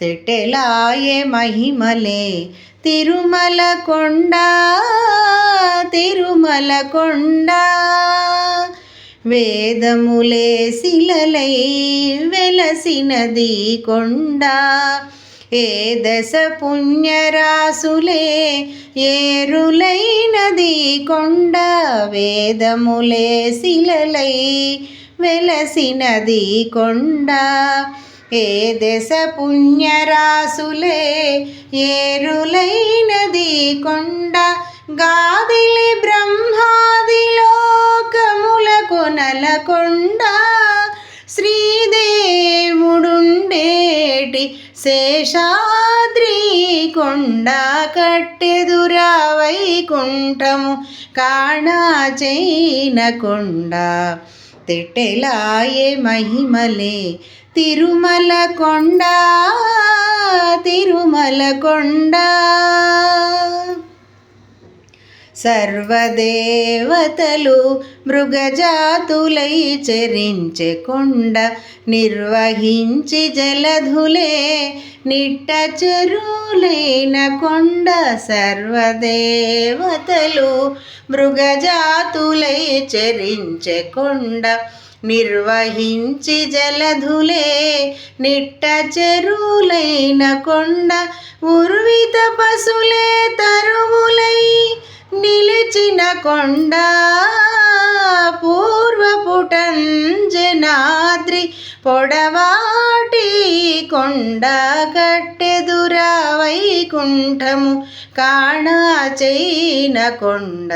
తిట్టెలాయే మహిమలే. తిరుమల కొండ తిరుమల కొండ. వేదములే శిలలై వెలసినది కొండ. ఏ దశ పుణ్యరాసులే ఏరులైనది కొండ. వేదములే శిలలై వెలసినది కొండ. ఏ దశ పుణ్యరాసులే ఏరులైనది కొండ గాదిలి బ్రహ్మాదిలోకముల కొనలకొండ శ్రీదేవుడుండేటి శేషాద్రి కొండ కట్టెదురా వైకుంఠము కాణాచైన కొండ. తిట్టెలాయే మహిమలే తిరుమల కొండ తిరుమల కొండ. సర్వదేవతలు మృగజాతులై చరించె కొండ నిర్వహించి జలధులే నిట్ట చెరువులైన కొండ. సర్వదేవతలు మృగజాతులై చరించె కొండ నిర్వహించి జలధులే నిట్ట చెరువులైన కొండ ఉర్విత పశులే తరువులై నిలిచిన కొండ. పూర్వపుటంజనాద్రి పొడవాటి కొండ కట్టెదురా వైకుంఠము కాణాచైన కొండ.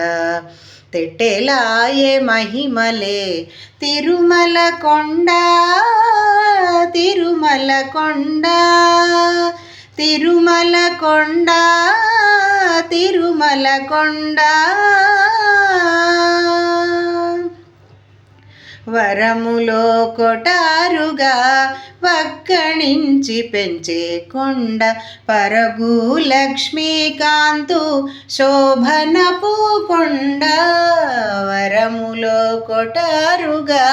తెట్టెలాయే మహిమలే. తిరుమల కొండ తిరుమల కొండ తిరుమల కొండ తిరుమల కొండ. వరములో కొటారుగా వక్కణించి పెంచే కొండ పరగు లక్ష్మీకాంతు శోభనపు కొండ వరములో కొటారుగా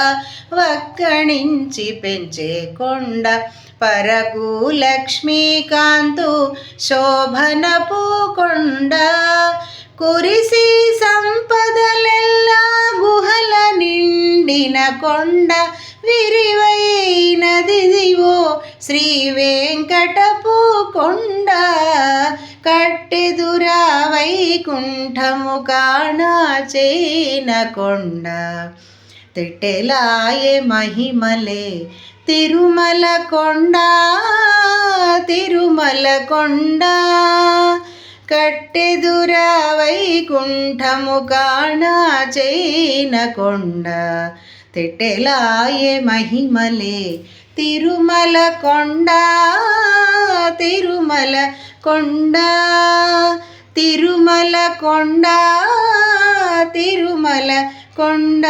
వక్కణించి పెంచే కొండ పరగు లక్ష్మీకాంతు శోభనపు కొండ కురిసి సంపదలెల్లా కొండ విరివైనదిదివో శ్రీ వెంకటపు కొండ కట్టెదురా వైకుంఠము కాణాచేన కొండ. తిట్టెలాయే మహిమలే తిరుమల కొండ తిరుమల కొండ కట్టెదురా వైకుంఠము కాణాచేన కొండ. తిట్టెలాయే మహిమలే తిరుమల కొండ తిరుమల కొండ తిరుమల కొండ తిరుమల కొండ